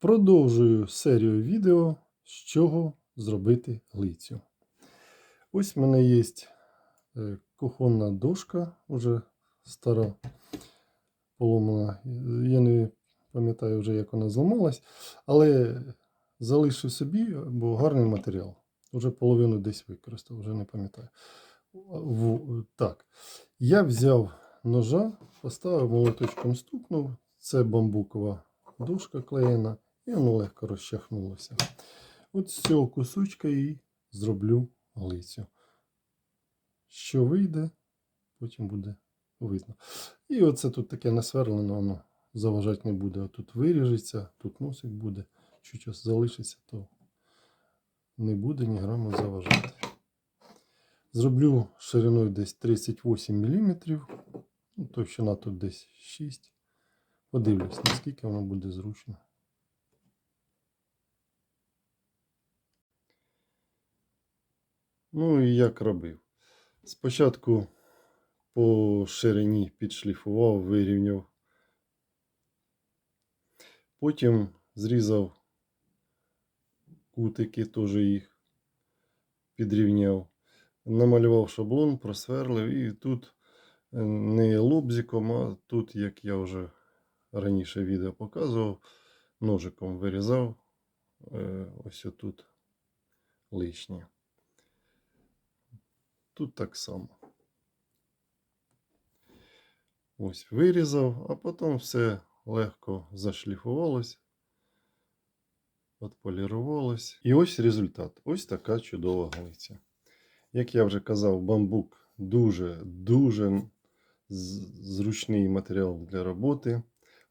Продовжую серію відео, з чого зробити глицю. Ось в мене є е, кухонна дошка, уже стара поломана. Я не пам'ятаю вже, як вона зламалась, але залишив собі, бо гарний матеріал. Уже половину десь використав, вже не пам'ятаю. Так. Я взяв ножа, поставив молоточком стукнув. Це бамбукова дошка клеєна, і воно легко розчахнулося. От з цього кусочка і зроблю глицю. Що вийде, потім буде видно. І оце тут таке насверлено, воно заважати не буде. А Тут виріжеться, тут носик буде. Чуть ось залишиться, то не буде ні граму заважати. Зроблю шириною десь 38 мм. Ну, товщина тут десь 6. Подивлюсь, наскільки воно буде зручно. Ну і як робив. Спочатку по ширині підшліфував, вирівняв. Потім зрізав кутики, теж їх підрівняв. Намалював шаблон, просверлив і тут е, не лобзиком, а тут, як я вже раніше відео показував, ножиком вирізав е, ось отут лишнє. Тут так само. Ось вирізав, а потім все легко зашліфувалось, отполірувалось. І ось результат. Ось така чудова глиця. Як я вже казав, бамбук дуже-дуже зручний матеріал для роботи.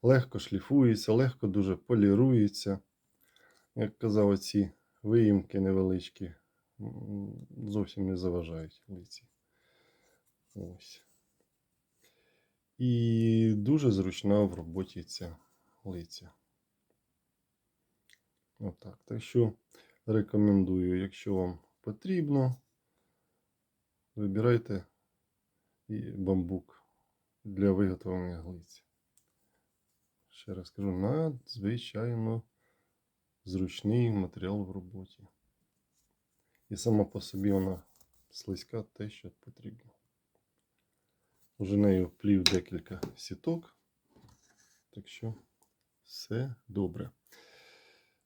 Легко шліфується, легко дуже полірується. Як казав, ці виїмки невеличкі зовсім не заважають лиці. Ось. І дуже зручна в роботі ця лиця. Отак. Так що рекомендую, якщо вам потрібно, вибирайте бамбук для виготовлення глиці. Ще раз кажу, надзвичайно зручний матеріал в роботі. І сама по собі вона слизька те, що потрібно. Уже нею плів декілька сіток. Так що все добре.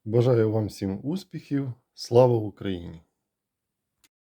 Бажаю вам всім успіхів. Слава Україні!